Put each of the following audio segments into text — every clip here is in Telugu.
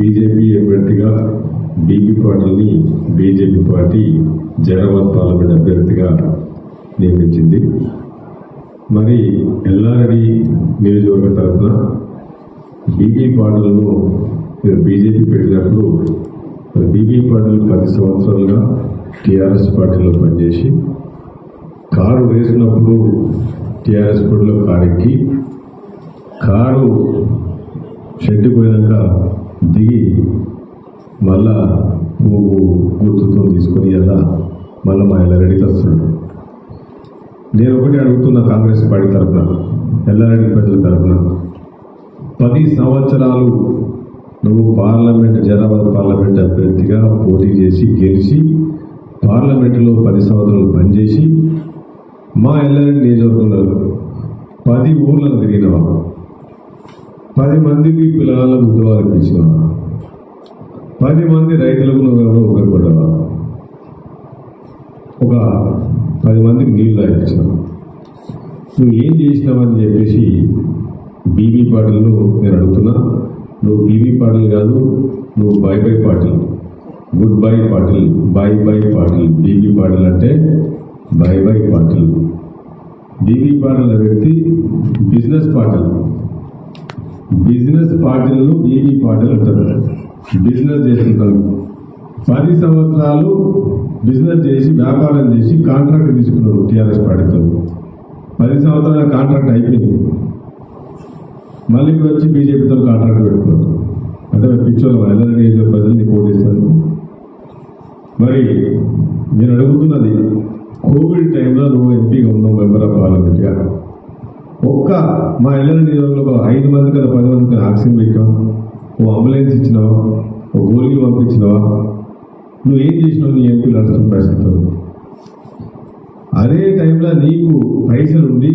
బీజేపీ అభ్యర్థిగా బీపీ పాటిల్ని బీజేపీ పార్టీ జనవత్ పార్లమెంట్ అభ్యర్థిగా నియమించింది. మరి ఎల్లారెడ్డి నియోజకవర్గ తరఫున బీపీ పార్టీలను మీరు బీజేపీ పెట్టినప్పుడు మరి బీపీ పార్టీలు పది సంవత్సరాలుగా టీఆర్ఎస్ పార్టీలో పనిచేసి కారు వేసినప్పుడు టీఆర్ఎస్ పార్టీలో కారు ఎక్కి కారు షెడ్ పోయినాక దిగి మళ్ళా పువ్వు గుర్తుతో తీసుకొని అలా మళ్ళీ మా ఎల్లారెడ్డికి వస్తున్నాడు. నేను ఒకటి అడుగుతున్న కాంగ్రెస్ పార్టీ తరఫున ఎల్లారెడ్డి ప్రజల తరఫున పది సంవత్సరాలు నువ్వు పార్లమెంట్ జనాభా పార్లమెంట్ అభ్యర్థిగా పోటీ చేసి గెలిచి పార్లమెంటులో పది సంవత్సరాలు పనిచేసి మా ఎల్లారెడ్డి నియోజకవర్గంలో పది ఊర్లను తిరిగినవా పది మందికి పిల్లలకు ఉద్యోగాలు ఇచ్చినవా పది మంది రైతులకు నువ్వు ఉపయోగపడ్డావా? ఒక పది మందికి నీళ్ళు తాగించావు. నువ్వు ఏం చేసినావని చెప్పేసి బీబీ పాటలు నేను అడుగుతున్నా. నువ్వు బీబీ పాటలు కాదు నువ్వు బై బై పాటలు. గుడ్ బై పాటలు బై బై పాటలు. బీబీ పాటలు అంటే బై బై పాటలు. బీబీ పాటల వ్యక్తి బిజినెస్ పాటలు. బిజినెస్ పార్టీలను బీబీ పార్టీలు అంటారు బిజినెస్ చేసుకుంటారు పది సంవత్సరాలు బిజినెస్ చేసి వ్యాపారం చేసి కాంట్రాక్ట్ తీసుకున్నారు టీఆర్ఎస్ పార్టీతో. పది సంవత్సరాల కాంట్రాక్ట్ అయిపోయింది. మళ్ళీ ఇప్పుడు వచ్చి బీజేపీతో కాంట్రాక్ట్ పెట్టుకున్నారు. అంటే పిచ్చోళ్ళు ఎల్ఎల్ఏ ప్రజల్ని పోటీస్తారు మరి నేను అడుగుతున్నది కోవిడ్ టైంలో నువ్వు ఎంపీగా ఉన్నావు మెంబర్ ఆఫ్ పార్లమెంట్గా. ఒక్క మా ఎల్ఎల్ నియోజకవర్గంలో ఒక ఐదు మంది కదా పది మంది కదా ఆక్సిజన్ పెట్టావు ఓ అంబులెన్స్ ఇచ్చినావా? ఓ గోళీలు పంపించినావా? నువ్వు ఏం చేసినావు? నీ ఎంపీలు అడుస్తున్న ప్రశ్నతో అదే టైంలో నీకు పైసలు ఉండి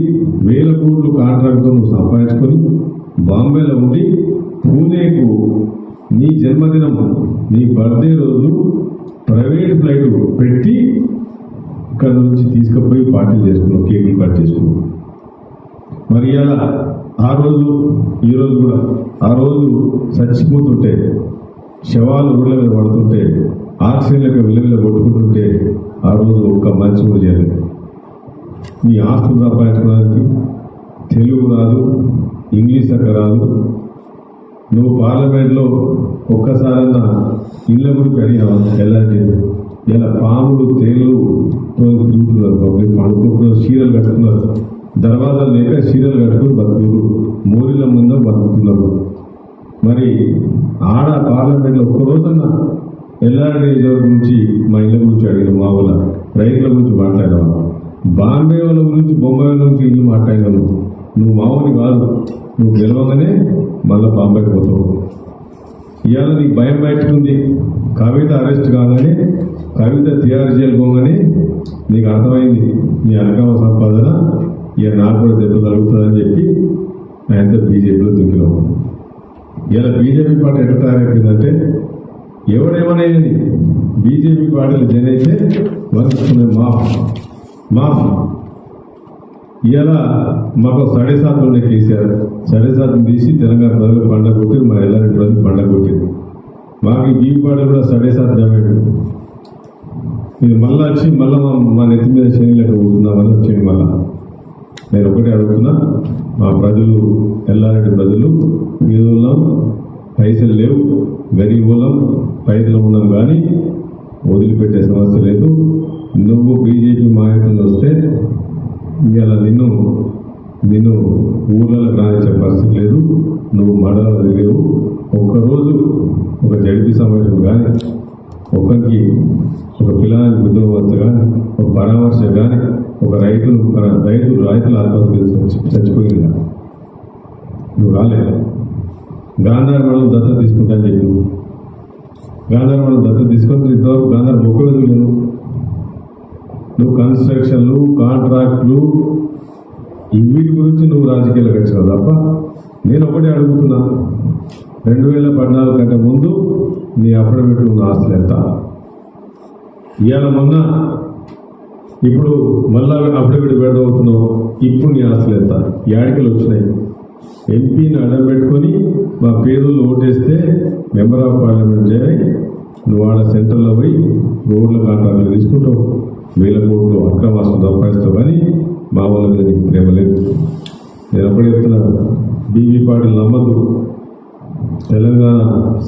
వేల కోట్లు కాంట్రాక్ట్తో నువ్వు సంపాదించుకొని బాంబేలో ఉండి పూణేకు నీ జన్మదినం నీ బర్త్డే రోజు ప్రైవేట్ ఫ్లైట్ పెట్టి ఇక్కడ నుంచి తీసుకుపోయి పార్టీలు చేసుకున్నావు కేకులు కట్ చేసుకున్నావు. మరి ఇలా ఆ రోజు ఈ రోజు కూడా ఆ రోజు చచ్చిపోతుంటే శవాలు ఊళ్ళ మీద పడుతుంటే ఆక్సిజన్లకు విలువలు కొట్టుకుంటుంటే ఆ రోజు ఒక్క మంచి చేయాలి చేయలేదు నీ ఆస్తులు సంపాదించుకోవడానికి తెలుగు రాదు ఇంగ్లీష్ అక్కడ రాదు. నువ్వు పార్లమెంట్లో ఒక్కసారన్నా ఇళ్ళ గురించి అడిగావు ఎలాంటి ఇలా పాములు తేళ్ళు తిరుగుతున్నారు. పబ్లిక్ పండుకుంటున్నారు చీరలు కట్టుకున్నారు. దర్వాజాలు లేక చీరలు కట్టుకుని బతుకురు మూరిల ముందు బతుకుతున్నారు. మరి ఆడ పార్లమెంట్లో ఒక్క రోజన్నా ఎల్ఆర్ నియోజకవర్గం గురించి మా ఇళ్ళ గురించి అడిగిన మా రైతుల గురించి మాట్లాడావా బాంబే వాళ్ళ గురించి బొంబాయి వాళ్ళ గురించి ఇల్లు మాట్లాడినాను నువ్వు మామూలు కాదు. నువ్వు గెలవగానే మళ్ళీ బాంబేకి పోతావు. ఇవాళ నీకు భయం బయటకుంది. కవిత అరెస్ట్ కాగానే కవిత తిహార్ జైలు పోగానే నీకు అర్థమైంది. నీ అక్రమ సంపాదన ఇక నాకు కూడా దెబ్బ తగులుతుందని చెప్పి ఆయనతో బీజేపీలో దుక్కినావు ఇలా బీజేపీ పార్టీ ఎట్లా తయారైపోయిందంటే ఎవడేమనేది బీజేపీ పార్టీలు జనైతే అయితే వరుస్తున్నాయి మాఫ్ మాఫ్ ఇలా మాకు సడే సాత్ ఉండే కేసీఆర్ సడే సాత్ని తీసి తెలంగాణ ప్రజలు పండగ కొట్టి మా ఎల్లారెడ్డి ప్రజలు పండగ కొట్టింది మాకు ఈ పాట కూడా సడే సాత్ జమాడు ఇది మళ్ళీ వచ్చి మళ్ళీ మా నెత్తి మీద చేయలేక పోతున్నా మళ్ళీ వచ్చేయండి మళ్ళీ. నేను ఒకటే అడుగుతున్నా మా ప్రజలు ఎల్లారెడ్డి ప్రజలు వీధుల్లో పైసలు లేవు గరీబులం పైసలు ఉన్నాం కానీ వదిలిపెట్టే సమస్య లేదు. నువ్వు బీజేపీ మాయకులు వస్తే ఇలా నిన్ను నిన్ను ఊళ్ళలో రానిచ్చే పరిస్థితి లేదు. నువ్వు మడలు లేవు ఒక్కరోజు ఒక జడిపి సమావేశం కానీ ఒకరికి ఒక పిల్లలకి ఉద్యోగవంత కానీ ఒక పరామర్శ కానీ ఒక రైతులు రైతులు రైతుల ఆత్మహత్య చచ్చిపోయింది కానీ నువ్వు రాలేదు గాంధార దత్త దత్తత తీసుకుంటా అని చెప్పి గాంధార దత్త తీసుకొని ఇంతవరకు గాంధార మొక్క లేదు నువ్వు కన్స్ట్రక్షన్లు కాంట్రాక్ట్లు వీటి గురించి నువ్వు రాజకీయాలకు వచ్చావు తప్ప నేను ఒకటే అడుగుతున్నా. రెండు వేల పద్నాలుగు కంటే ముందు నీ అఫిడవిట్లు ఉన్న ఆస్తులు ఎంత ఇవాళ మొన్న ఇప్పుడు మళ్ళా అఫిడవిట్ పెడదవుతున్నావు ఇప్పుడు నీ ఆస్తులు ఎంత యాడికలు వచ్చినాయి. ఎంపీని అడ్డం పెట్టుకొని మా పేరులు ఓటేస్తే మెంబర్ ఆఫ్ పార్లమెంట్ చేయాలి నువ్వు ఆడ సెంటర్లో పోయి రోడ్ల కాంట్రాక్ట్లు తీసుకుంటావు. వేల కోట్లు అక్రమాసం సంపాదిస్తావు కానీ మా వాళ్ళ ప్రేమ లేదు. నేను ఒకటి చెప్తున్నాను. బీబీ పాటలు నమ్మద్దు. తెలంగాణ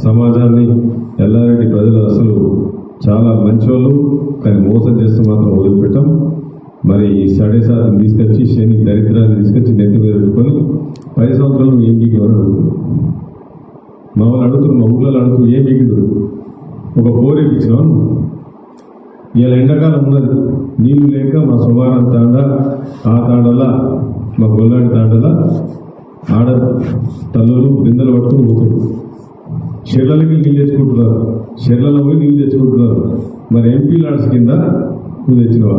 సమాజాన్ని ఎల్లారెడ్డి ప్రజలు అసలు చాలా మంచోళ్ళు కానీ మోసం చేస్తే మాత్రం వదిలిపెట్టాం. మరి ఈ సడే తీసుకొచ్చి శని దరిద్రాన్ని తీసుకొచ్చి నెత్తి పెట్టుకొని పది సంవత్సరాలు ఏం బీకి మా వాళ్ళు అడుగుతున్నారు మా ఊళ్ళో అడుగుతూ ఏం బీకిడు ఒక బోర్ ఇప్పించినాం ఇలా ఎండాకాలం ఉన్నది. నీళ్ళు లేక మా సుమారం తాండ ఆ తాండలా మా గొల్లాడి తాండలా ఆడ తల్లులు బిందెలు పట్టుకుని పోతున్నారు చెర్లలకి నీళ్ళు తెచ్చుకుంటున్నారు. చెర్లలో పోయి నీళ్ళు తెచ్చుకుంటున్నారు. మరి ఎంపీ లాడ్స్ కింద నువ్వు తెచ్చినవా?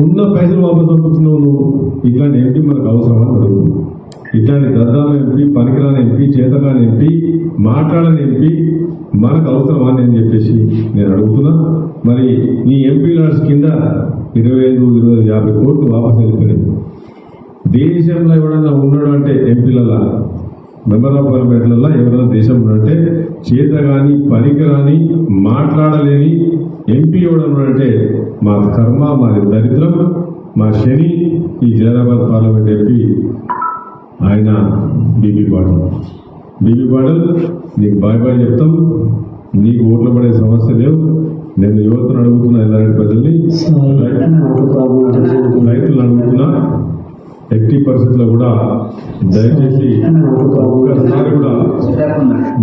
ఉన్న పైసలు వాపసు పంపించినావు నువ్వు. ఇట్లాంటి ఎంపీ మనకు అవసరమా? అడుగుతుంది ఇట్లాంటి దద్దాల ఎంపీ పనికిరాని ఎంపీ చేతకాని ఎంపీ మాట్లాడని ఎంపీ మనకు అవసరమా అని చెప్పేసి నేను అడుగుతున్నా. మరి నీ ఎంపీ లాడ్స్ కింద ఇరవై ఐదు ఇరవై యాభై కోట్లు వాపసు వెళ్ళిపోయినాయి. దేశంలో ఎవడన్నా ఉన్నాడు అంటే ఎంపీలలో? మెంబర్ ఆఫ్ పార్లమెంట్లలో ఎవరైనా దేశంలో అంటే చేత కానీ పనికిరాని మాట్లాడలేని ఎంపీ ఎవడన్నా అంటే మా కర్మ మాది దరిద్రం మా శని ఈ జైరాబాద్ పార్లమెంట్ ఎంపీ ఆయన B B Patil. B B Patil నీకు బాయ్ బాయ్ చెప్తాం. నీకు ఓట్లు పడే సమస్య లేవు. నేను యువతను అడుగుతున్నా ఎల్లారెడ్డి ప్రజల్ని. రైతులు అడుగుతున్నా. ఎట్టి పరిస్థితుల్లో కూడా దయచేసి ఒక్కసారి కూడా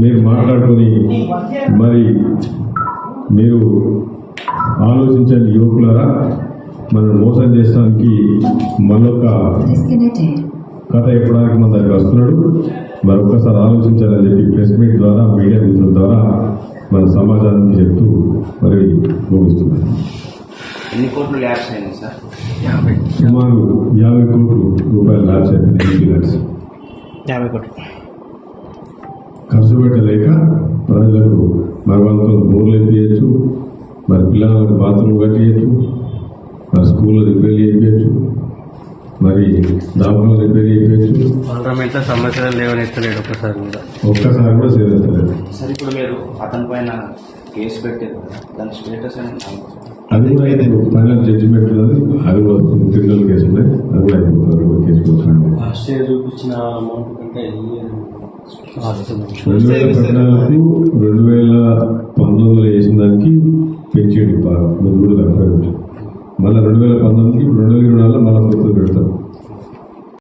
మీరు మాట్లాడుకొని మరి మీరు ఆలోచించండి యువకులారా మనం మోసం చేసడానికి మరొక కథ చెప్పడానికి మన దగ్గర వస్తున్నాడు. మరొకసారి ఆలోచించాలని చెప్పి ప్రెస్ మీట్ ద్వారా మీడియా మిత్రుల ద్వారా మన సమాజానికి చెప్తూ మరి ముగిస్తున్నాను. ఎన్ని కోట్లు ల్యాబ్స్ అయినాయి సార్? సుమారు యాభై కోట్లు రూపాయలు లాభ అయిపోయింది యాభై కోట్లు. ఖర్చు పెట్టలేక ప్రజలకు మరి వాళ్ళతో బోర్లు ఎత్తియచ్చు మరి పిల్లలకు బాత్రూమ్ కట్టియచ్చు మరి స్కూల్లో రిపేర్ చేయొచ్చు మరి దాపలో రిపేర్ చేయొచ్చు పార్లమెంట్లో సమస్యలు లేవనెత్తలేడు ఒకసారి కూడా. ఒక్కసారి కూడా సేవలేదు సార్ ఇప్పుడు మీరు అతని పైన కేసు పెట్టారు కదా దాని స్టేటస్ అని అది కూడా అయితే ఫైనల్ జడ్జిమెంట్ ఉన్నది అది కూడా క్రిమినల్ కేసు ఉన్నాయి. అది కూడా అయిపోతుంది కేసు వస్తుంది లాస్ట్ ఇయర్ చూపించిన అమౌంట్ కంటే రెండు వేల పద్నాలుగు రెండు వేల పంతొమ్మిదిలో వేసిన దానికి పెంచేది బాగా. కూడా మళ్ళీ రెండు వేల పంతొమ్మిదికి రెండు వేల ఇరవై నాలుగులో మళ్ళీ పెడతాం.